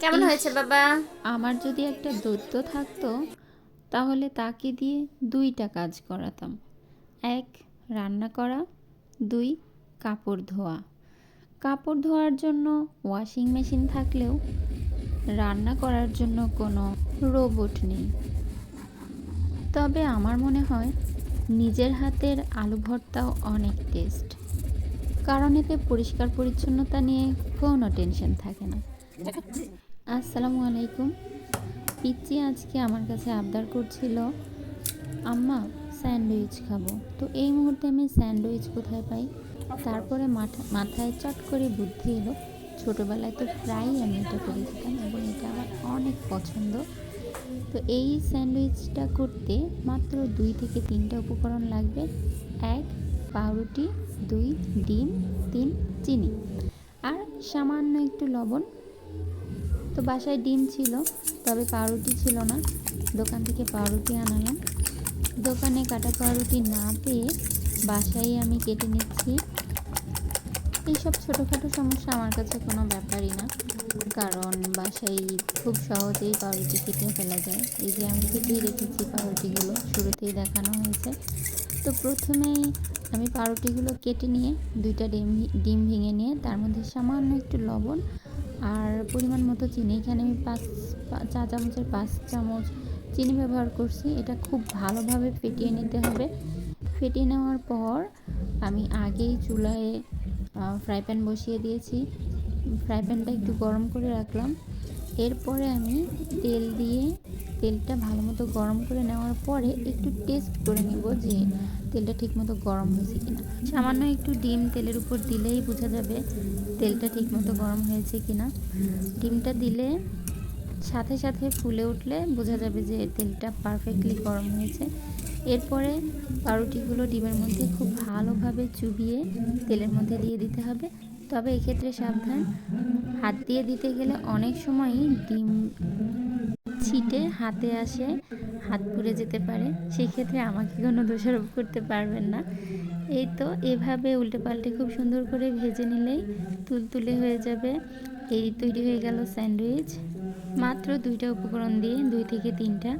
কেমন হয়েছে, বাবা? আমার যদি একটা দৈত্য থাকতো, তাহলে তাকে দিয়ে দুইটা কাজ করাতাম। এক, রান্না করা, দুই, কাপড় ধোয়া। কাপড় ধোয়ার জন্য ওয়াশিং মেশিন থাকলেও রান্না করার জন্য কোনো রোবট নেই। তবে আমার মনে হয় নিজের হাতের আলু ভর্তাও অনেক টেস্ট। কারণ এতে পরিষ্কার পরিচ্ছন্নতা নিয়ে কোনো টেনশন থাকে না। আসসালামু আলাইকুম। পিচ্চি আজকে আমার কাছে আবদার করছিল, আম্মা, স্যান্ডউইচ খাব। তো এই মুহূর্তে আমি স্যান্ডউইচ কোথায় পাই? তারপরে মাথা মাথায় চট করে বুদ্ধি এলো। ছোটোবেলায় তো প্রায়ই আমি এটা করে খেতাম এবং এটা আমার অনেক পছন্দ। তো এই স্যান্ডউইচটা করতে মাত্র দুই থেকে তিনটা উপকরণ লাগবে। এক, পাউরুটি, দুই, ডিম, তিন, চিনি। আর সামান্য একটু লবণ। তো বাসায় ডিম ছিল, তবে পাউরুটি ছিল না। দোকান থেকে পাউরুটি আনালাম। দোকানে কাটা পাউরুটি না পেয়ে বাসায় আমি কেটে নিচ্ছি। এইসব ছোটোখাটো সমস্যা আমার কাছে কোনো ব্যাপারই না, কারণ বাসায় খুব সহজেই পাউরুটি কেটে ফেলা যায়। এই যে আমি কেটেই রেখেছি পাউরুটিগুলো, শুরুতেই দেখানো হয়েছে। তো প্রথমেই আমি পাউরুটিগুলো কেটে নিয়ে দুইটা ডিম ডিম ভেঙে নিয়ে, তার মধ্যে সামান্য একটু লবণ আর পরিমাণ মতো চিনি। এখানে আমি পাঁচ চা চামচের পাঁচ চামচ চিনি ব্যবহার করছি। এটা খুব ভালোভাবে ফেটিয়ে নিতে হবে। ফেটিয়ে নেওয়ার পর আমি আগেই চুলায় ফ্রাই প্যান বসিয়ে দিয়েছি। ফ্রাই প্যানটা একটু গরম করে রাখলাম। এরপরে আমি তেল দিয়ে তেলটা ভালো মতো গরম করে নেওয়ার পরে একটু টেস্ট করে নেব যে তেলটা ঠিকমতো গরম হয়েছে কিনা। সামান্য একটু ডিম তেলের উপর দিলেই বোঝা যাবে তেলটা ঠিকমতো গরম হয়েছে কিনা। ডিমটা দিলে সাথে সাথে ফুলে উঠলে বোঝা যাবে যে তেলটা পারফেক্টলি গরম হয়েছে। এরপরে পাউরুটিগুলো ডিমের মধ্যে খুব ভালোভাবে চুবিয়ে তেলের মধ্যে দিয়ে দিতে হবে। তবে এক্ষেত্রে সাবধান, হাত দিয়ে দিতে গেলে অনেক সময়ই ডিম ছিটে হাতে আসে হাত পুড়ে যেতে পারে সেক্ষেত্রে আমাকে কোনো দোষারোপ করতে পারবেন না। এই তো এভাবে উল্টে পাল্টে খুব সুন্দর করে ভেজে নিলেই তুলতুলে হয়ে যাবে। এই তৈরি হয়ে গেল স্যান্ডউইচ। মাত্র দুইটা উপকরণ দিয়ে দুই থেকে তিনটা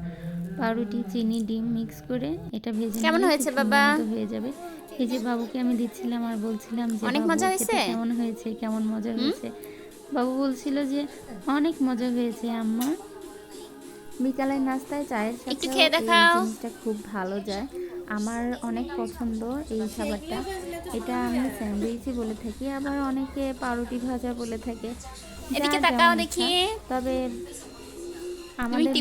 পাউরুটি চিনি ডিম মিক্স করে এটা ভেজে কেমন হয়েছে বাবা? হয়ে যাবে। এই যে বাবুকে আমি দিচ্ছিলাম আর বলছিলাম যে অনেক মজা হয়েছে? কেমন হয়েছে কেমন মজা হয়েছে? বাবু বলছিল যে অনেক মজা হয়েছে আম্মা। বিকালের নাস্তায় চায়ের সাথে একটু খেয়ে দেখাও। জিনিসটা খুব ভালো যায়। আমার অনেক পছন্দ এই খাবারটা এটা আমি স্যান্ডউইচই বলে থাকি আবার অনেকে পাউরুটি ভাজা বলে থাকে। এদিকে তাকাও দেখি। তবে আমাদের?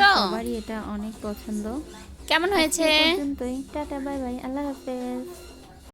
সবারই এটা অনেক পছন্দ। কেমন হয়েছে? Tata bye bye. আল্লাহ হাফেজ।